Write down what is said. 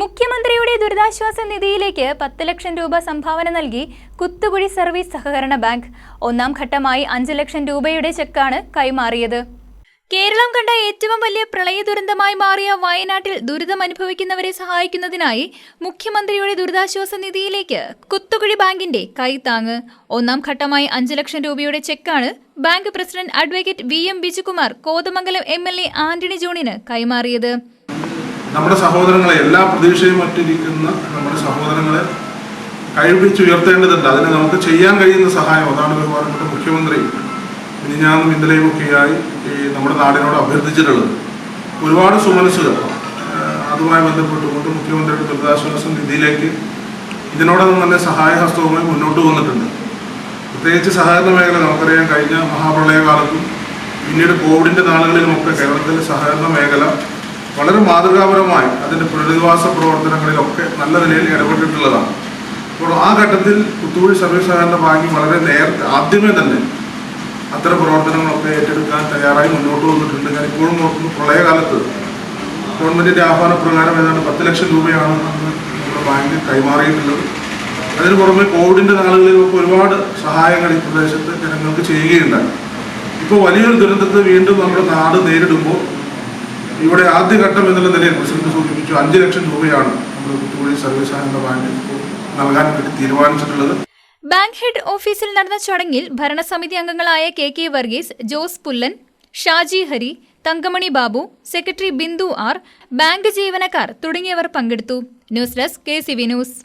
മുഖ്യമന്ത്രിയുടെ ദുരിതാശ്വാസ നിധിയിലേക്ക് പത്ത് ലക്ഷം രൂപ സംഭാവന നൽകി കുത്തുകുഴി സർവീസ് സഹകരണ ബാങ്ക്. ഒന്നാം ഘട്ടമായി അഞ്ച് ലക്ഷം രൂപയുടെ ചെക്കാണ് കൈമാറിയത്. കേരളം കണ്ട ഏറ്റവും വലിയ പ്രളയ ദുരന്തമായി മാറിയ വയനാട്ടിൽ ദുരിതം അനുഭവിക്കുന്നവരെ സഹായിക്കുന്നതിനായി മുഖ്യമന്ത്രിയുടെ ദുരിതാശ്വാസ നിധിയിലേക്ക് കുത്തുകുഴി ബാങ്കിന്റെ കൈത്താങ്ങ് ഒന്നാം ഘട്ടമായി അഞ്ച് ലക്ഷം രൂപയുടെ ചെക്കാണ് bank president advocate V M Bijukumar Kothamangalam M L A Antony ജോണിന് കൈമാറിയത്. നമ്മുടെ സഹോദരങ്ങളെ എല്ലാ പ്രതീക്ഷയും മറ്റിരിക്കുന്ന നമ്മുടെ സഹോദരങ്ങളെ കഴിപ്പിച്ചുയർത്തേണ്ടതുണ്ട് അതിന് നമുക്ക് ചെയ്യാൻ കഴിയുന്ന സഹായം അതാണ് ബഹുമാനപ്പെട്ട മുഖ്യമന്ത്രി മിനിഞ്ഞാന്നും ഇന്നലെയും ഒക്കെയായി ഈ നമ്മുടെ നാടിനോട് അഭ്യർത്ഥിച്ചിട്ടുള്ളത്. ഒരുപാട് സുമനസ്സുകൾ അതുമായി ബന്ധപ്പെട്ടുകൊണ്ട് മുഖ്യമന്ത്രിയുടെ ദുരിതാശ്വാസ നിധിയിലേക്ക് ഇതിനോടൊന്നും തന്നെ സഹായഹസ്തവുമായി മുന്നോട്ട് വന്നിട്ടുണ്ട്. പ്രത്യേകിച്ച് സഹകരണ മേഖല നമുക്കറിയാം കഴിഞ്ഞ മഹാപ്രളയകാലത്തും പിന്നീട് കോവിഡിന്റെ നാളുകളിലുമൊക്കെ കേരളത്തിലെ സഹകരണ മേഖല വളരെ മാതൃകാപരമായി അതിന്റെ പുനരധിവാസ പ്രവർത്തനങ്ങളിലൊക്കെ നല്ല നിലയിൽ ഇടപെട്ടിട്ടുള്ളതാണ്. അപ്പോൾ ആ ഘട്ടത്തിൽ പുത്തൂഴി സർവീസ് സഹകരണ ബാങ്ക് വളരെ നേരത്തെ ആദ്യമേ തന്നെ അത്തരം പ്രവർത്തനങ്ങളൊക്കെ ഏറ്റെടുക്കാൻ തയ്യാറായി മുന്നോട്ട് വന്നിട്ടുണ്ട്. ഞാൻ ഇപ്പോഴും നോക്കുന്നു പ്രളയകാലത്ത് ഗവൺമെന്റിന്റെ ആഹ്വാനപ്രകാരം ഏതാണ്ട് പത്ത് ലക്ഷം രൂപയാണ് നമ്മുടെ ബാങ്ക് കൈമാറിയിട്ടുള്ളത്. അതിന് പുറമെ കോവിഡിന്റെ നാളുകളിലൊക്കെ ഒരുപാട് സഹായങ്ങൾ ഈ പ്രദേശത്ത് ജനങ്ങൾക്ക് ചെയ്യുകയുണ്ടായി. ഇപ്പോൾ വലിയൊരു ദുരന്തത്തെ വീണ്ടും നമ്മുടെ നാട് നേരിടുമ്പോൾ ഇവിടെ ആദ്യഘട്ടം എന്നുള്ള നിലയിൽ പ്രസിഡന്റ് സൂചിപ്പിച്ചു അഞ്ച് ലക്ഷം രൂപയാണ് നമ്മൾ സർവീസ് സഹകരണ ബാങ്ക് നൽകാൻ വേണ്ടി തീരുമാനിച്ചിട്ടുള്ളത്. ബാങ്ക് ഹെഡ് ഓഫീസിൽ നടന്ന ചടങ്ങിൽ ഭരണസമിതി അംഗങ്ങളായ K K Varghese Jose Pullan Shaji Hari Thankamani Babu secretary Bindu R bank ജീവനക്കാർ തുടങ്ങിയവർ പങ്കെടുത്തു. News desk K C V news.